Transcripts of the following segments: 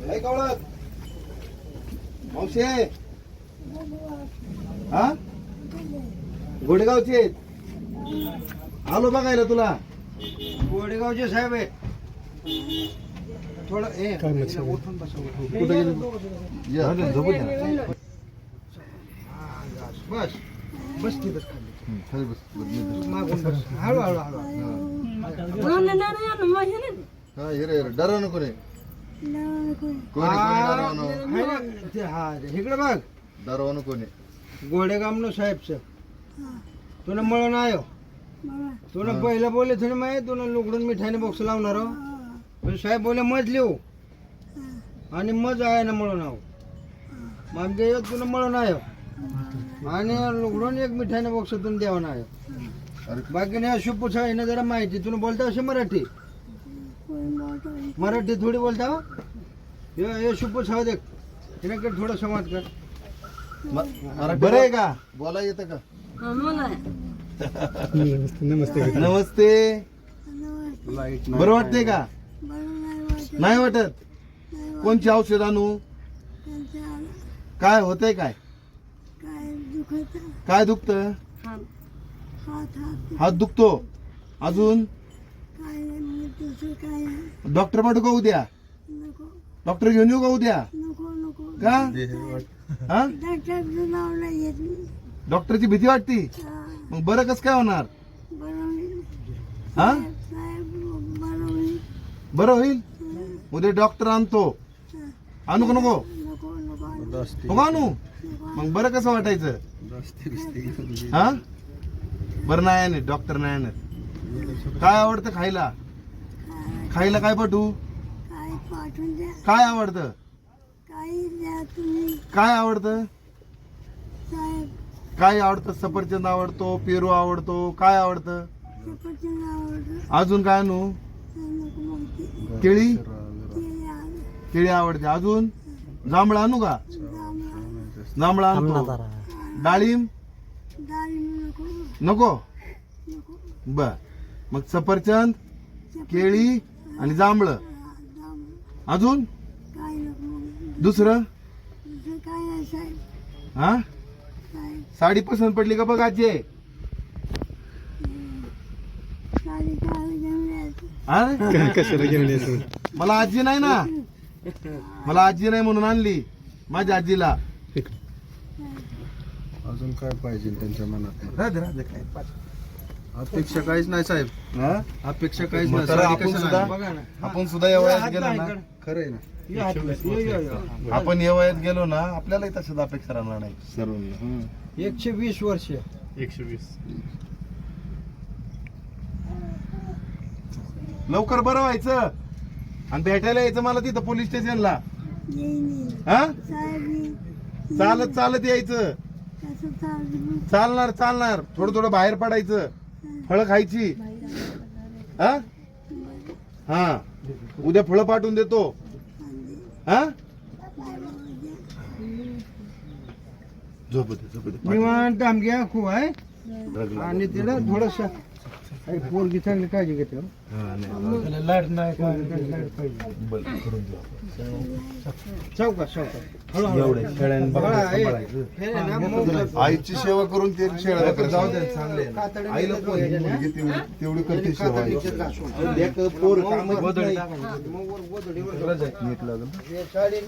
नाही कवळत मावशे हा गोडेगावचे. आहेत. आलो बघायला तुला. गोडेगावचे साहेब आहेत थोडं ए उठून बसा कुठे गेले झोपू द्या बस. बस. तिथंच खाली. हं, खाली बस. बरं, मी धरतो. मागून बस. हळू हळू हळू. हा. हिरे हिरे डरा नको रे. कोणी कोणी डरावं नको. आहे ना? ते हा ते इकडे बघ. डरावं नको कोणी गोडेगामनो साहेबचं. तुला मळून आयो तुला पहिलं बोलले थोडी माहिती तुला लुगडून मिठाईने बॉक्स लावणार हो. पण साहेब बोले मज लिहू. आणि मज आहे ना म्हणून आहो. म्हणजे तुला म्हणून आहे आणि लुगडून एक मिठाईने बॉक्स तुम्ही द्यावा अरे बाकी नाही अशुभ पुछा आहे ना जरा माहिती. तुम्ही बोलता असे मराठी? मराठी थोडी बोलता हो? हे हे शुभ पुछा देख. हिने थोडं संवाद कर. बरं आहे का? बोला येतं का? नमस्ते बरं वाटते का नाही वाटत कोणची औषध आणू काय होतंय काय काय दुखत हात दुखतो अजून डॉक्टर पाठवू का उद्या डॉक्टर घेऊन येऊ का उद्या का हा डॉक्टरची भीती वाटती? मग बरं कस काय होणार? हा? बरं होईल? उद्या डॉक्टर आणतो. आणू का नको? नको आणू. मग बरं कसं वाटायचं? हा? बरं नाही आणत डॉक्टर नाही आणत. काय आवडतं खायला? खायला काय पाठवू काय आवडतं? काय आवडतं? काय आवडतं? सफरचंद आवडतो पेरू आवडतो काय आवडतं? अजून काय आणू केळी? केळी आवडते. अजून? जांभळं आणू का? जांभळं आणतो डाळिंब? नको. बर. मग सफरचंद केळी आणि जांभळं. अजून? दुसरं? हा? साडी पसंत पडली का बघ आजी? हा? मला आजी नाही ना. मला आजी नाही म्हणून आणली माझ्या आजीला. अजून काय पाहिजे त्यांच्या मनात? राहते राहते काय अपेक्षा काहीच नाही साहेब. हा? अपेक्षा काहीच नाही. म्हातारं साडी आपण कशाला सुद्धा आहे? बघा ना. आपण सुद्धा या वयात गेलो ना. खरं आहे ना. आपण या वयात गेलो ना आपल्यालाही तशाच अपेक्षा राहणार नाही सर्व एकशे वीस वर्ष. एकशे वीस. लवकर बरं व्हायचं. आणि भेटायला यायचं मला तिथं पोलीस स्टेशनला हा? चालत चालत यायचं. चालणार चालणार. थोडं थोडं बाहेर पडायचं. फळं खायची. हा? हा. उद्या फळं पाठवून देतो. हा? झोपू दे झोपू दे निवांत आमच्या खूप आहे. आणि तिला थोडस पोरगी चांगली काळजी घेते हो. नाही. लाइट नाही करून देऊ आपण. एवढे बघा, सांभाळायचं. आईची सेवा करून ते शेळ्या पण जाऊ दे चांगले आहे. कातडं आईला बितडं कोण घ्यायचं ना. मुलगी तेवढी तेवढी करते सेवा. आई. नीट लागल. हे साडी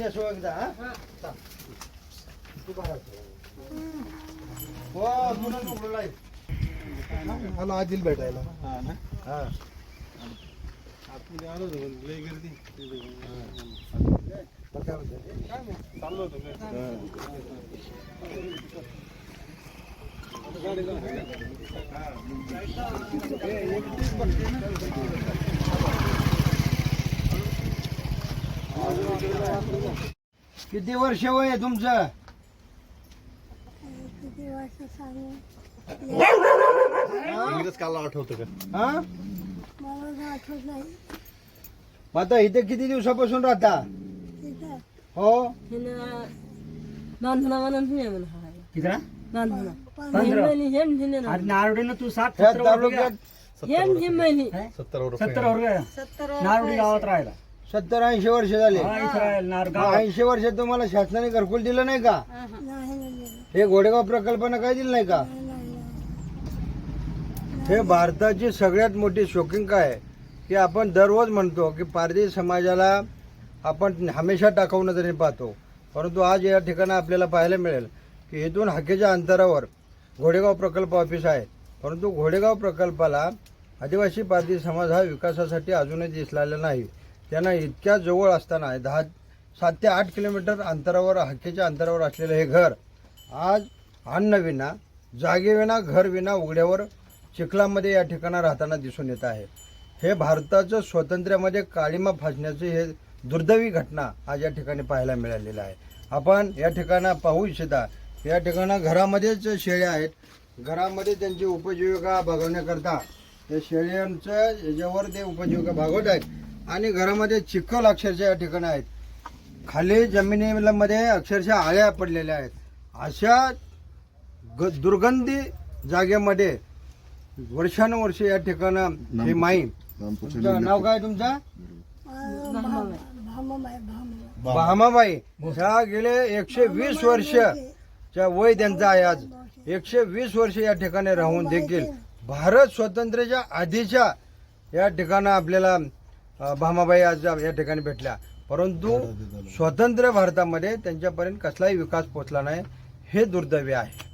मला आजील भेटायला. किती वर्ष वय आहे तुमचं? इंग्रज काला आठवतं का? हा? मग आता इथे किती दिवसापासून राहता? हो? बांधणा म्हणून नाही म्हणून हा किती बांधणा हेम महिनी हेम झिने ना आणि नारवडीनं तू सात सत्तर वर्ष गावात ऐंशी वर्ष झाले. हा, इथं राहिला नार गावात. ऐंशी वर्ष तुम्हाला शासनाने घरकुल दिलं नाही का? हे घोडेगाव प्रकल्पानं काय दिलं नाही का? हे भारताची सगळ्यात मोठी शोकिंग काय? आहे की आपण दररोज म्हणतो की पारधी समाजाला आपण हमेशा टाकावून नजरेने पाहतो. परंतु आज या ठिकाणी आपल्याला पाहायला मिळेल की इथून हाकेच्या अंतरावर घोडेगाव प्रकल्प ऑफिस आहे. परंतु घोडेगाव प्रकल्पाला आदिवासी पारधी समाज हा विकासासाठी अजूनही दिसलेला नाही. त्यांना इतक्या जवळ असताना दहा सात ते आठ किलोमीटर अंतरावर हाकेच्या अंतरावर असलेलं हे घर आज अन्नविना जागेविना घरविना उघड्यावर चिखलामध्ये या ठिकाणा राहताना दिसून येत आहे. हे भारताचं स्वातंत्र्यामध्ये काळीमा फासण्याची हे दुर्दैवी घटना आज या ठिकाणी पाहायला मिळालेलं आहे. आपण या ठिकाणा पाहू इच्छिता या ठिकाणा घरामध्येच शेळ्या आहेत. घरामध्ये त्यांची उपजीविका भागवण्याकरता त्या शेळ्यांचं याच्यावर ते उपजीविका भागवत आहेत. आणि घरामध्ये चिखल अक्षरशः या ठिकाणी आहेत. खाली जमिनीमध्ये अक्षरशः आळ्या पडलेल्या आहेत. अशा ग दुर्गंधी जागेमध्ये वर्षानुवर्ष या ठिकाणं ही माई. तुमचं नाव काय तुमचं? भामाबाई. ह्या गेले एकशे वीस वर्ष च्या वय त्यांचं आहे आज. एकशे वीस वर्ष या ठिकाणी राहून देखील भारत स्वातंत्र्याच्या आधीच्या या ठिकाणं आपल्याला भामाबाई आज या ठिकाणी भेटल्या. परंतु स्वतंत्र भारतामध्ये त्यांच्यापर्यंत कसलाही विकास पोचला नाही. हे दुर्दैवी आहे.